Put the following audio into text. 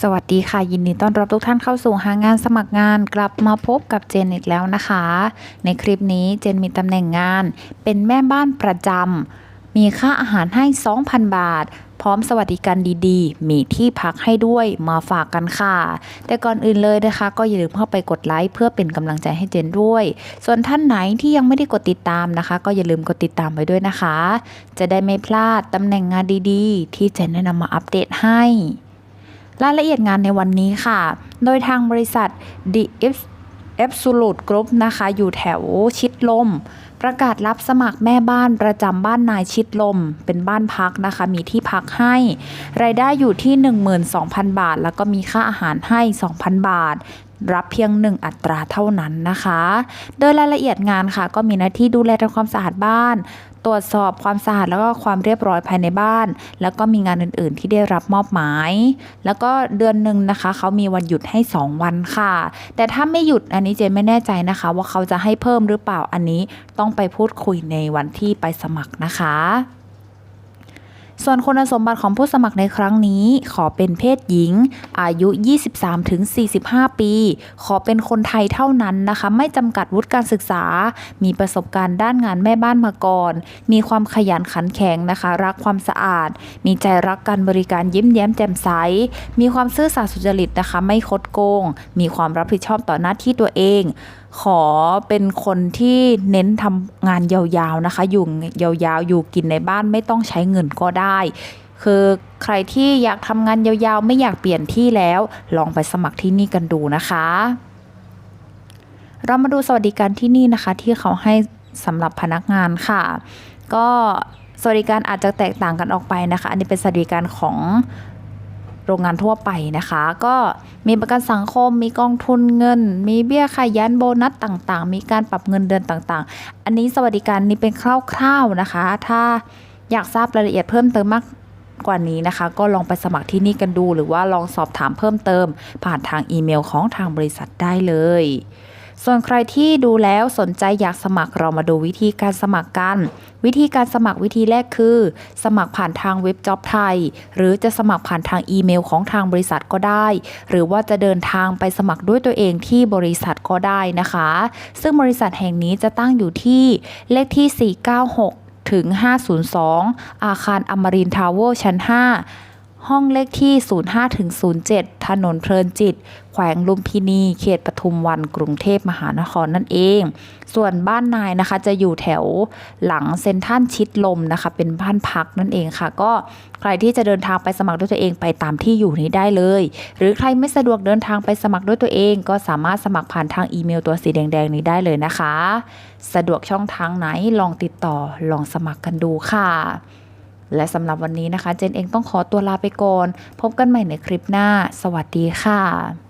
สวัสดีค่ะ ยินดีต้อนรับทุกท่านเข้าสู่หางานสมัครงานกลับมาพบกับเจนอีกแล้วนะคะ ในคลิปนี้เจนมีตำแหน่งงาน เป็นแม่บ้านประจำมีค่าอาหารให้ 2,000 บาท พร้อมสวัสดิการดีๆ มีที่พักให้ด้วยมาฝากกันค่ะ แต่ก่อนอื่นเลยนะคะ ก็อย่าลืมเข้าไปกดไลค์เพื่อเป็นกำลังใจให้เจนด้วย ส่วนท่านไหนที่ยังไม่ได้กดติดตามนะคะ ก็อย่าลืมกดติดตามไว้ด้วยนะคะ จะได้ไม่พลาดตำแหน่งงานดีๆ ที่เจนได้นำมาอัปเดตให้ รายละเอียดงานในวันนี้ค่ะ โดยทางบริษัท The Absolute Group นะคะ อยู่แถวชิดลม ประกาศรับสมัครแม่บ้านประจำบ้านนายชิดลม เป็นบ้านพักนะคะ มีที่พักให้ รายได้อยู่ที่ 12,000 บาท แล้วก็มีค่าอาหารให้ 2,000 บาท รับเพียง 1 อัตราเท่านั้นนะคะ โดยรายละเอียดงานค่ะ ก็มีหน้าที่ดูแลทำความสะอาดบ้าน ตรวจสอบความสะอาดแล้วก็ความเรียบร้อยภายในบ้าน แล้วก็มีงานอื่น ๆ ที่ได้รับมอบหมาย แล้วก็เดือนหนึ่งนะคะ เขามีวันหยุดให้ 2 วันค่ะ แต่ถ้าไม่หยุดอันนี้เจนไม่แน่ใจนะคะ ว่าเขาจะให้เพิ่มหรือเปล่าอันนี้ต้องไปพูดคุยในวันที่ไปสมัครนะคะ ส่วนคุณสมบัติของผู้สมัครในครั้งนี้ ขอเป็นเพศหญิง อายุ 23-45 ปี ขอเป็นคนไทยเท่านั้นนะคะ ไม่จำกัดวุฒิการศึกษา มีประสบการณ์ด้านงานแม่บ้านมาก่อน มีความขยันขันแข็งนะคะ รักความสะอาด มีใจรักการบริการยิ้มแย้มแจ่มใส มีความซื่อสัตย์สุจริตนะคะ ไม่คดโกง มีความรับผิดชอบต่อหน้าที่ตัวเองขอเป็นคนที่เน้นทำงานยาวๆนะคะ อยู่ยาวๆ อยู่กินในบ้านไม่ต้องใช้เงินก็ได้ คือใครที่อยากทำงานยาวๆ ไม่อยากเปลี่ยนที่แล้ว ลองไปสมัครที่นี่กันดูนะคะ เรามาดูสวัสดิการที่นี่นะคะ ที่เขาให้สำหรับพนักงานค่ะ ก็สวัสดิการอาจจะแตกต่างกันออกไปนะคะ อันนี้เป็นสวัสดิการของ โรงงานทั่วไปนะคะ ก็มีประกันสังคม มีกองทุนเงิน มีเบี้ยขยันโบนัสต่างๆ มีการปรับเงินเดือนต่างๆ อันนี้สวัสดิการนี้เป็นคร่าวๆนะคะ ถ้าอยากทราบรายละเอียดเพิ่มเติมมากกว่านี้นะคะ ก็ลองไปสมัครที่นี่กันดู หรือว่าลองสอบถามเพิ่มเติม ผ่านทางอีเมลของทางบริษัทได้เลย ส่วนใครที่ดูแล้วสนใจอยากสมัครเรามาดูวิธีการสมัครกัน วิธีการสมัครวิธีแรกคือ สมัครผ่านทางเว็บจ็อบไทย หรือจะสมัครผ่านทางอีเมลของทางบริษัทก็ได้ หรือว่าจะเดินทางไปสมัครด้วยตัวเองที่บริษัทก็ได้นะคะ ซึ่งบริษัทแห่งนี้จะตั้งอยู่ที่เลขที่ 496 ถึง 502 อาคารอมรินทาวเวอร์ชั้น 5 ห้องเลขที่ 05-07 ถนนเพลินจิต แขวงลุมพินี เขตปทุมวันกรุงเทพมหานครนั่นเอง ส่วนบ้านนายนะคะจะอยู่แถวหลังเซ็นทรัลชิดลมนะคะ เป็นบ้านพักนั่นเองค่ะ ก็ใครที่จะเดินทางไปสมัครด้วยตัวเองไปตามที่อยู่นี้ได้เลย หรือใครไม่สะดวกเดินทางไปสมัครด้วยตัวเอง ก็สามารถสมัครผ่านทางอีเมลตัวสีแดงๆนี้ได้เลยนะคะ สะดวกช่องทางไหนลองติดต่อลองสมัครกันดูค่ะ และสำหรับวันนี้นะคะ เจนเองต้องขอตัวลาไปก่อน พบกันใหม่ในคลิปหน้า สวัสดีค่ะ